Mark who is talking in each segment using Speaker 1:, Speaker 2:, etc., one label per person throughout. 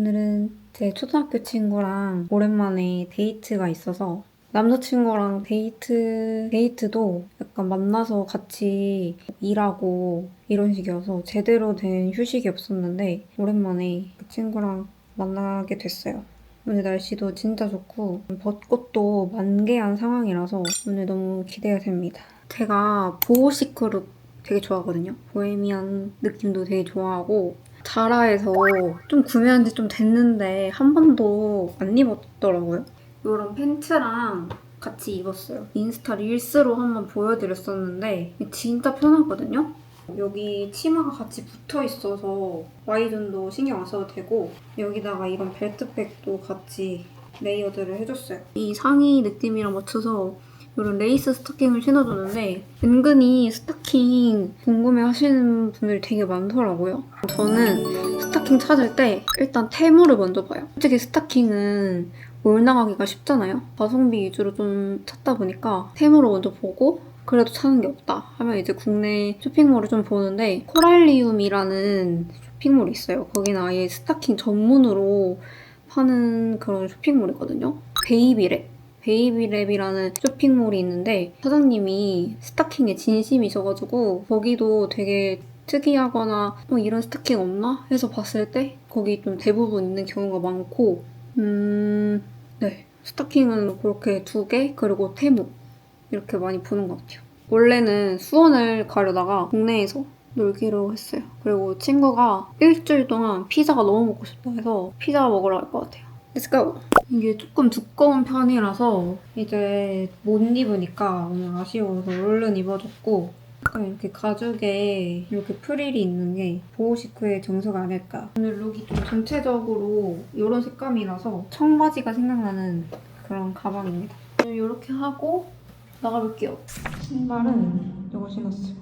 Speaker 1: 오늘은 제 초등학교 친구랑 오랜만에 데이트가 있어서 남자친구랑 데이트, 데이트도 약간 만나서 같이 일하고 이런 식이어서 제대로 된 휴식이 없었는데 오랜만에 그 친구랑 만나게 됐어요. 오늘 날씨도 진짜 좋고 벚꽃도 만개한 상황이라서 오늘 너무 기대가 됩니다. 제가 보호시크룩 되게 좋아하거든요. 보헤미안 느낌도 되게 좋아하고 자라에서 좀 구매한 지 좀 됐는데 한 번도 안 입었더라고요. 이런 팬츠랑 같이 입었어요. 인스타 릴스로 한번 보여드렸었는데 진짜 편하거든요. 여기 치마가 같이 붙어 있어서 Y존도 신경 안 써도 되고 여기다가 이런 벨트백도 같이 레이어드를 해줬어요. 이 상의 느낌이랑 맞춰서 이런 레이스 스타킹을 신어줬는데 은근히 스타킹 궁금해 하시는 분들이 되게 많더라고요. 저는 스타킹 찾을 때 일단 테무를 먼저 봐요. 솔직히 스타킹은 올나가기가 쉽잖아요. 가성비 위주로 좀 찾다 보니까 테무를 먼저 보고 그래도 찾는 게 없다 하면 이제 국내 쇼핑몰을 좀 보는데 코랄리움이라는 쇼핑몰이 있어요. 거기는 아예 스타킹 전문으로 파는 그런 쇼핑몰이거든요. 베이비랩. 베이비랩이라는 쇼핑몰이 있는데 사장님이 스타킹에 진심이셔가지고 거기도 되게 특이하거나 어, 이런 스타킹 없나? 해서 봤을 때 거기 좀 대부분 있는 경우가 많고 음... 네. 스타킹은 그렇게 두 개 그리고 테무 이렇게 많이 보는 것 같아요. 원래는 수원을 가려다가 국내에서 놀기로 했어요. 그리고 친구가 일주일 동안 피자가 너무 먹고 싶다 해서 피자 먹으러 갈 것 같아요 Let's go. 이게 조금 두꺼운 편이라서 이제 못 입으니까 오늘 아쉬워서 얼른 입어줬고 약간 이렇게 가죽에 이렇게 프릴이 있는 게 보호시크의 정수가 아닐까. 오늘 룩이 좀 전체적으로 이런 색감이라서 청바지가 생각나는 그런 가방입니다. 오늘 이렇게 하고 나가볼게요. 신발은 이거 신었어요.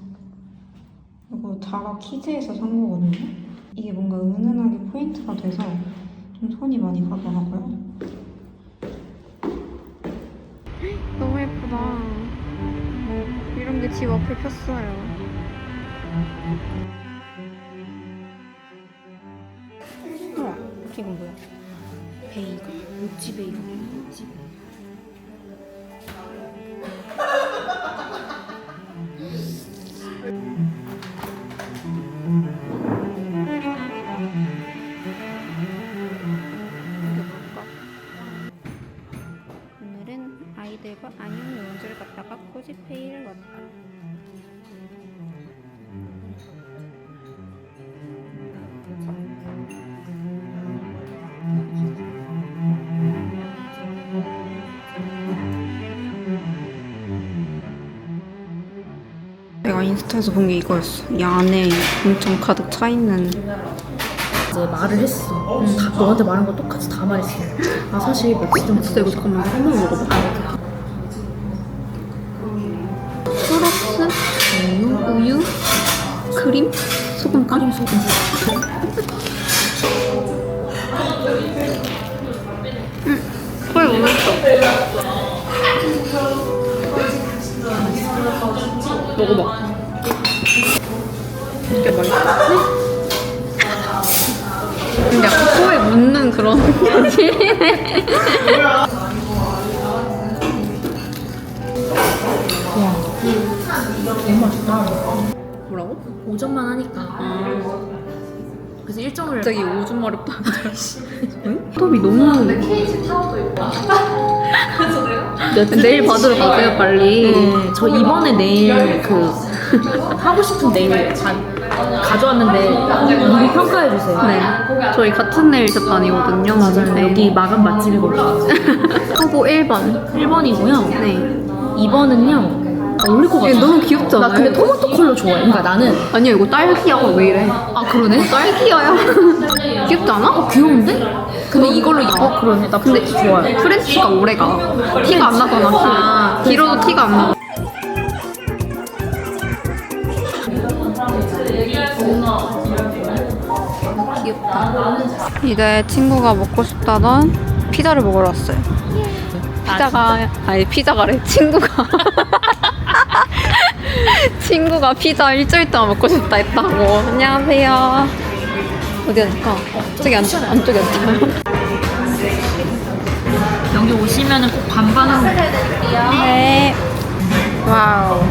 Speaker 1: 이거 자라 키즈에서 산 거거든요. 이게 뭔가 은은하게 포인트가 돼서 좀 손이 많이 가더라고요. 너무 예쁘다. 이런 게 집 앞에 폈어요. 우와, 이건 뭐야? 베이글. 모찌 베이글. 인스타에서 본 게 이거였어. 이 안에 엄청 가득 차 있는
Speaker 2: 이제 말을 했어. 다 너한테 말한 거 똑같이 다 말했어. 아 사실 맥주 좀
Speaker 1: 진짜 이거 잠깐만 한번 먹어봐. 플러스 우유, 우유, 크림, 소금, 크림, 소금. 응, 거의 못 먹었어. 먹어봐. 진짜 맛있어. 근데 약간 코에 묻는 그런 느낌이네.
Speaker 2: 너무 맛있다.
Speaker 1: 뭐라고?
Speaker 2: 오전만 하니까. 그래서 일정을
Speaker 1: 갑자기 오줌 마렵다. 응? 톱이 너무. 내일 받으러 가세요, 빨리.
Speaker 2: 네, 저 이번에 내일 그 하고 싶은 네일 가, 가져왔는데 미리 평가해 주세요.
Speaker 1: 네. 저희 같은 네일 샵 다니거든요.
Speaker 2: 맞아요.
Speaker 1: 네.
Speaker 2: 여기 마감 맛집이거든요.
Speaker 1: 후보 1번.
Speaker 2: 1번이고요.
Speaker 1: 네.
Speaker 2: 2번은요. 아, 어울릴 것 같아.
Speaker 1: 이게 너무 귀엽지
Speaker 2: 나
Speaker 1: 않아요?
Speaker 2: 근데 토마토 컬러 좋아해. 그러니까 나는
Speaker 1: 아니야, 이거 딸기야. 왜 이래?
Speaker 2: 아 그러네.
Speaker 1: 딸기야야. 귀엽지 않아?
Speaker 2: 어, 귀여운데? 근데 이걸로 어 그러네. 나 근데 좋아요.
Speaker 1: 프렌치가 오래가. 티가 안 나잖아.
Speaker 2: 아,
Speaker 1: 티. 길어도 티가 안 나. 귀엽다. 이제 친구가 먹고 싶다던 피자를 먹으러 왔어요. 피자가 아니 피자가래 친구가 친구가 피자 일주일 동안 먹고 싶다 했다고. 안녕하세요. 어디 앉을까? 저기 안, 안쪽에 앉아.
Speaker 2: 여기 오시면은 꼭 반반은
Speaker 1: 네. 와우.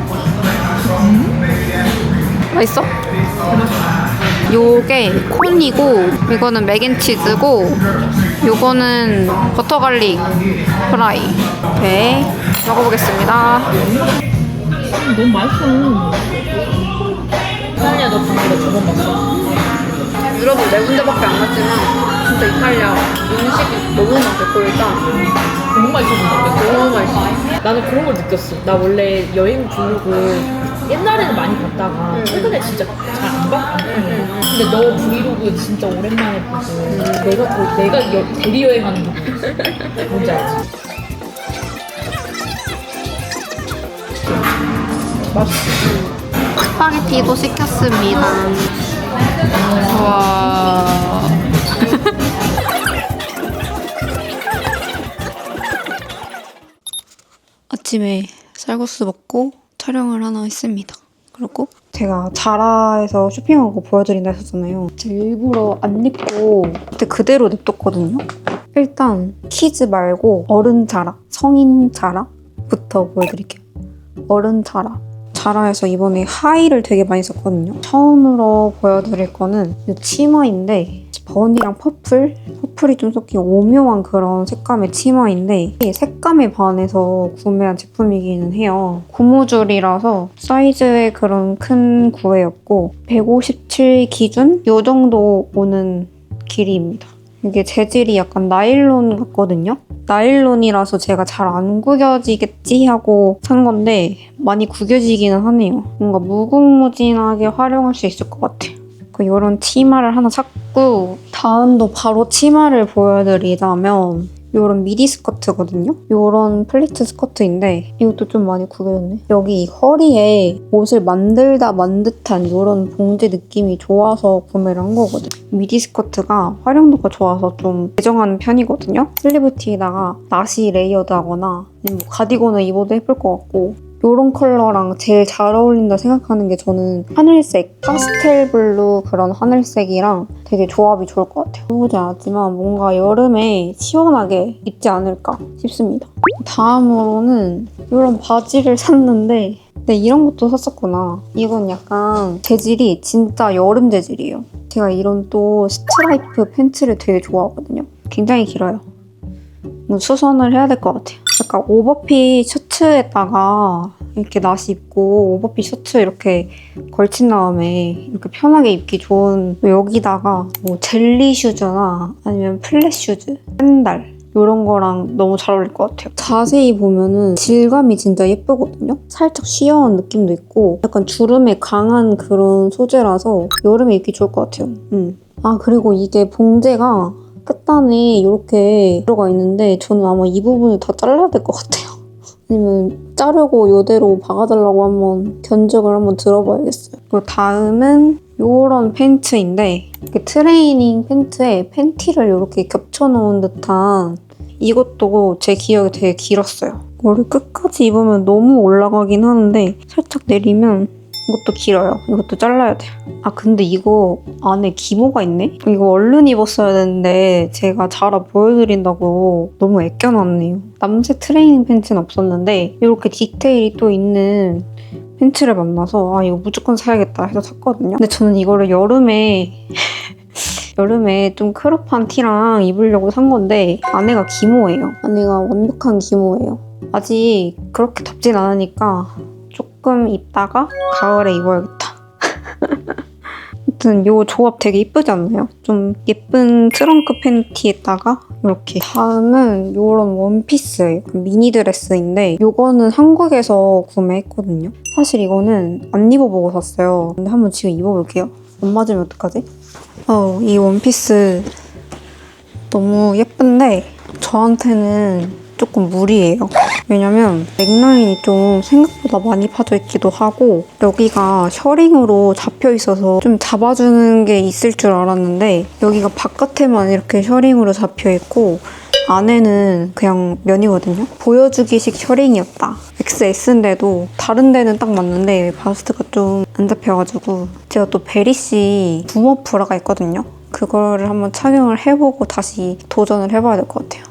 Speaker 1: 맛있어? 요게 콘이고, 이거는 맥앤치즈고, 요거는 버터 갈릭 프라이. 네. 먹어보겠습니다.
Speaker 2: 너무 맛있어. 이탈리아 너 방금 저번 봤어?
Speaker 1: 유럽은 네 군데밖에 안 갔지만, 진짜 이탈리아 음식이 너무 맛있고, 일단
Speaker 2: 너무 맛있었는데.
Speaker 1: 너무 맛있어.
Speaker 2: 나는 그런 걸 느꼈어. 나 원래 여행 브이로그 옛날에는 많이 봤다가
Speaker 1: 응.
Speaker 2: 최근에 진짜 잘 안 봤거든. 근데 너 브이로그 진짜 오랜만에 보고 내가 거- 내가 여, 대리 여행하는 거 뭔지 알지? 맛있어.
Speaker 1: 스파게티도 시켰습니다. 와. 아침에 쌀국수 먹고 촬영을 하나 했습니다. 그리고 제가 자라에서 쇼핑한 거 보여드린다 했었잖아요. 일부러 안 입고 그때 그대로 냅뒀거든요. 일단 키즈 말고 어른 자라, 성인 자라부터 보여드릴게요. 어른 자라. 자라에서 이번에 하의를 되게 많이 썼거든요. 처음으로 보여드릴 거는 이 치마인데 버니랑 퍼플? 퍼플이 좀 섞인 오묘한 그런 색감의 치마인데 색감에 반해서 구매한 제품이기는 해요. 고무줄이라서 사이즈의 그런 큰 구애였고 157 기준? 이 정도 오는 길이입니다. 이게 재질이 약간 나일론 같거든요. 나일론이라서 제가 잘 안 구겨지겠지 하고 산 건데 많이 구겨지기는 하네요. 뭔가 무궁무진하게 활용할 수 있을 것 같아요. 그 이런 치마를 하나 샀고 다음도 바로 치마를 보여드리자면 이런 미디 스커트거든요. 이런 플리트 스커트인데 이것도 좀 많이 구겨졌네. 여기 이 허리에 옷을 만들다 만 듯한 이런 봉제 느낌이 좋아서 구매를 한 거거든요. 미디 스커트가 활용도가 좋아서 좀 애정하는 편이거든요. 슬리브티에다가 나시 레이어드하거나 뭐 가디건을 입어도 예쁠 것 같고 이런 컬러랑 제일 잘 어울린다 생각하는 게 저는 하늘색, 파스텔 블루 그런 하늘색이랑 되게 조합이 좋을 것 같아요. 해보지 않았지만 뭔가 여름에 시원하게 입지 않을까 싶습니다. 다음으로는 이런 바지를 샀는데 네, 이런 것도 샀었구나. 이건 약간 재질이 진짜 여름 재질이에요. 제가 이런 또 스트라이프 팬츠를 되게 좋아하거든요. 굉장히 길어요. 뭐 수선을 해야 될 것 같아요. 약간 오버핏 셔츠에다가 이렇게 나시 입고 오버핏 셔츠 이렇게 걸친 다음에 이렇게 편하게 입기 좋은 여기다가 뭐 젤리 슈즈나 아니면 플랫 슈즈, 샌들 이런 거랑 너무 잘 어울릴 것 같아요. 자세히 보면은 질감이 진짜 예쁘거든요. 살짝 쉬어한 느낌도 있고 약간 주름에 강한 그런 소재라서 여름에 입기 좋을 것 같아요. 음. 아 그리고 이게 봉제가 끝단에 이렇게 들어가 있는데 저는 아마 이 부분을 다 잘라야 될 것 같아요. 아니면 자르고 이대로 박아달라고 한번 견적을 한번 들어봐야겠어요. 그리고 다음은 이런 팬츠인데 트레이닝 팬츠에 팬티를 이렇게 겹쳐놓은 듯한 이것도 제 기억에 되게 길었어요. 이거를 끝까지 입으면 너무 올라가긴 하는데 살짝 내리면 이것도 길어요. 이것도 잘라야 돼요. 아 근데 이거 안에 기모가 있네? 이거 얼른 입었어야 되는데 제가 자라 보여드린다고 너무 애껴놨네요. 남색 트레이닝 팬츠는 없었는데 이렇게 디테일이 또 있는 팬츠를 만나서 아 이거 무조건 사야겠다 해서 샀거든요. 근데 저는 이거를 여름에 여름에 좀 크롭한 티랑 입으려고 산 건데 안에가 기모예요. 안에가 완벽한 기모예요. 아직 그렇게 덥진 않으니까 조금 입다가 가을에 입어야겠다. 아무튼 이 조합 되게 이쁘지 않나요? 좀 예쁜 트렁크 팬티에다가 이렇게 다음은 이런 원피스예요. 미니 드레스인데 이거는 한국에서 구매했거든요. 사실 이거는 안 입어보고 샀어요. 근데 한번 지금 입어볼게요. 안 맞으면 어떡하지? 어, 이 원피스 너무 예쁜데 저한테는 조금 무리예요. 왜냐면 넥라인이 좀 생각보다 많이 파져 있기도 하고 여기가 셔링으로 잡혀 있어서 좀 잡아주는 게 있을 줄 알았는데 여기가 바깥에만 이렇게 셔링으로 잡혀 있고 안에는 그냥 면이거든요. 보여주기식 셔링이었다. XS인데도 다른 데는 딱 맞는데 바스트가 좀 안 잡혀가지고 제가 또 베리씨 붐업 브라가 있거든요. 그거를 한번 착용을 해보고 다시 도전을 해봐야 될 것 같아요.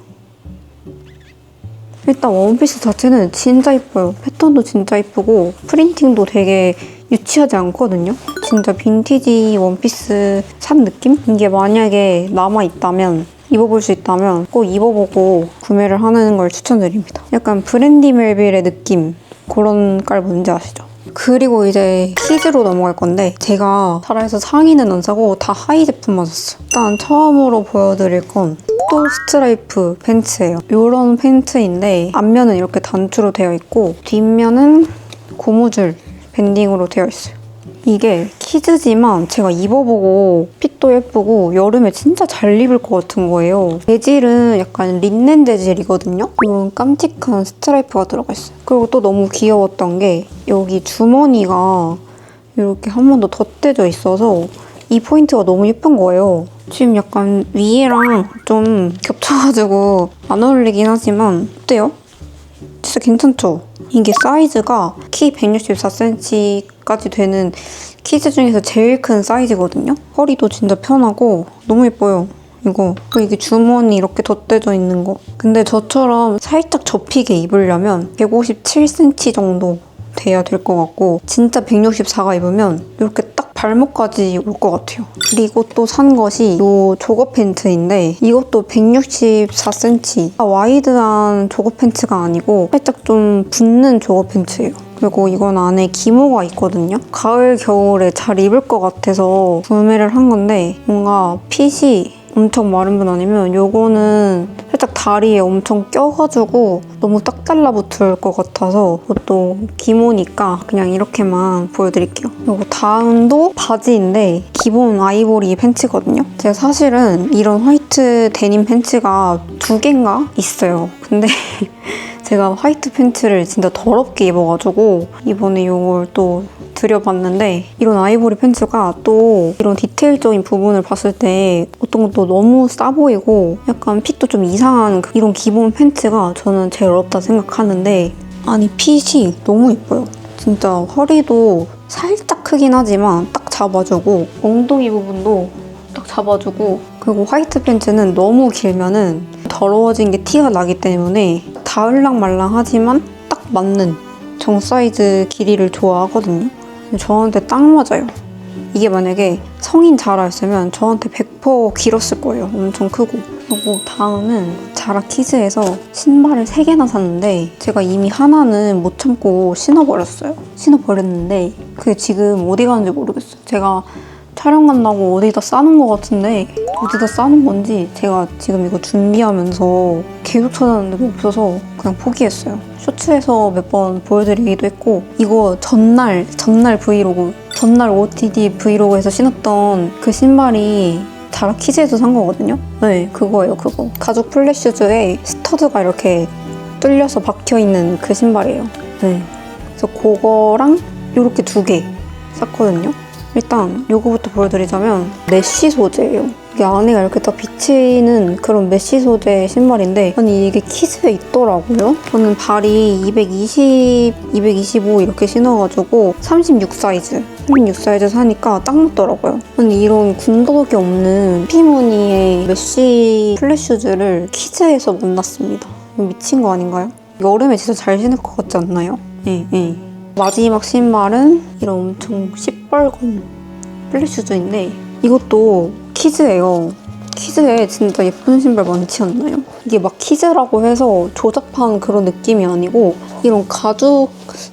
Speaker 1: 일단 원피스 자체는 진짜 이뻐요. 패턴도 진짜 이쁘고 프린팅도 되게 유치하지 않거든요. 진짜 빈티지 원피스 산 느낌? 이게 만약에 남아있다면 입어볼 수 있다면 꼭 입어보고 구매를 하는 걸 추천드립니다. 약간 브랜디 멜빌의 느낌 그런 깔 뭔지 아시죠? 그리고 이제 키즈로 넘어갈 건데 제가 자라에서 상의는 안 사고 다 하의 제품만 샀어요. 일단 처음으로 보여드릴 건 또 스트라이프 팬츠예요. 이런 팬츠인데 앞면은 이렇게 단추로 되어 있고 뒷면은 고무줄 밴딩으로 되어 있어요. 이게 키즈지만 제가 입어보고 핏도 예쁘고 여름에 진짜 잘 입을 것 같은 거예요. 재질은 약간 린넨 재질이거든요. 이런 깜찍한 스트라이프가 들어가 있어요. 그리고 또 너무 귀여웠던 게 여기 주머니가 이렇게 한 번 더 덧대져 있어서 이 포인트가 너무 예쁜 거예요. 지금 약간 위에랑 좀 겹쳐가지고 안 어울리긴 하지만 어때요? 진짜 괜찮죠? 이게 사이즈가 키 164cm까지 되는 키즈 중에서 제일 큰 사이즈거든요? 허리도 진짜 편하고 너무 예뻐요. 이거. 그리고 이게 주머니 이렇게 덧대져 있는 거. 근데 저처럼 살짝 접히게 입으려면 157cm 정도 돼야 될 것 같고 진짜 164가 입으면 이렇게 딱 발목까지 올 것 같아요. 그리고 또 산 것이 이 조거 팬츠인데 이것도 164cm 와이드한 조거 팬츠가 아니고 살짝 좀 붙는 조거 팬츠예요. 그리고 이건 안에 기모가 있거든요. 가을, 겨울에 잘 입을 것 같아서 구매를 한 건데 뭔가 핏이 엄청 마른 분 아니면 요거는 다리에 엄청 껴가지고 너무 딱 달라붙을 것 같아서 그것도 기모니까 그냥 이렇게만 보여드릴게요. 요거 다음도 바지인데 기본 아이보리 팬츠거든요. 제가 사실은 이런 화이트 데님 팬츠가 두 개인가 있어요. 근데 제가 화이트 팬츠를 진짜 더럽게 입어가지고 이번에 이걸 또 들여봤는데 이런 아이보리 팬츠가 또 이런 디테일적인 부분을 봤을 때 어떤 것도 너무 싸 보이고 약간 핏도 좀 이상한 그- 이런 기본 팬츠가 저는 제일 어렵다 생각하는데 아니 핏이 너무 예뻐요. 진짜 허리도 살짝 크긴 하지만 딱 잡아주고 엉덩이 부분도 딱 잡아주고 그리고 화이트 팬츠는 너무 길면은 더러워진 게 티가 나기 때문에 다을랑 말랑하지만 딱 맞는 정 사이즈 길이를 좋아하거든요. 저한테 딱 맞아요. 이게 만약에 성인 자라였으면 저한테 100% 길었을 거예요. 엄청 크고. 그리고 다음은 자라 키즈에서 신발을 3개나 샀는데 제가 이미 하나는 못 참고 신어버렸어요. 신어버렸는데 그게 지금 어디 가는지 모르겠어요. 제가 촬영 간다고 어디다 싸는 것 같은데 어디다 싸는 건지 제가 지금 이거 준비하면서 계속 찾았는데 없어서 그냥 포기했어요. 쇼츠에서 몇 번 보여드리기도 했고 이거 전날 전날 브이로그 전날 OTD 브이로그에서 신었던 그 신발이 자라 키즈에서 산 거거든요. 네, 그거예요, 그거. 가죽 플랫슈즈에 스터드가 이렇게 뚫려서 박혀 있는 그 신발이에요. 네. 그래서 그거랑 이렇게 두 개 샀거든요. 일단 요거부터 보여드리자면 메쉬 소재예요. 이게 안에가 이렇게 딱 비치는 그런 메쉬 소재 신발인데 아니 이게 키즈에 있더라고요. 저는 발이 220, 225 이렇게 신어가지고 36 사이즈 36 사이즈 사니까 딱 맞더라고요. 아니 이런 군더더기 없는 피무늬의 메쉬 플랫슈즈를 키즈에서 만났습니다. 미친 거 아닌가요? 여름에 진짜 잘 신을 것 같지 않나요? 네, 네. 마지막 신발은 이런 엄청 시뻘건 플랫슈즈인데 이것도 키즈예요. 키즈에 진짜 예쁜 신발 많지 않나요? 이게 막 키즈라고 해서 조잡한 그런 느낌이 아니고 이런 가죽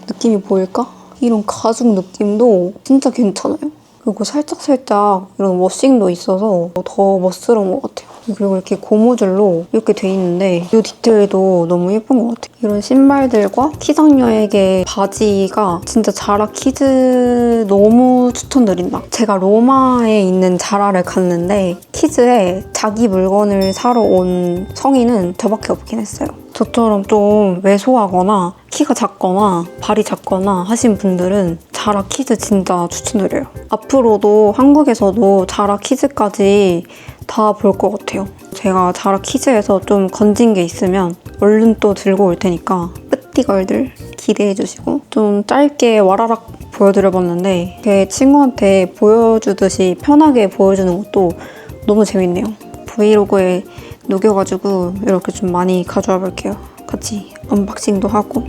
Speaker 1: 느낌이 보일까? 이런 가죽 느낌도 진짜 괜찮아요. 그리고 살짝살짝 이런 워싱도 있어서 더 멋스러운 것 같아요. 그리고 이렇게 고무줄로 이렇게 돼 있는데 이 디테일도 너무 예쁜 것 같아요. 이런 신발들과 키장녀에게 바지가 진짜 자라 키즈 너무 추천드린다. 제가 로마에 있는 자라를 갔는데 키즈에 자기 물건을 사러 온 성인은 저밖에 없긴 했어요. 저처럼 좀 왜소하거나 키가 작거나 발이 작거나 하신 분들은 자라 키즈 진짜 추천드려요. 앞으로도 한국에서도 자라 키즈까지 다 볼 것 같아요. 제가 자라 키즈에서 좀 건진 게 있으면 얼른 또 들고 올 테니까 뿌띠걸들 기대해 주시고 좀 짧게 와라락 보여드려 봤는데 제 친구한테 보여주듯이 편하게 보여주는 것도 너무 재밌네요. 브이로그에 녹여가지고 이렇게 좀 많이 가져와 볼게요. 같이 언박싱도 하고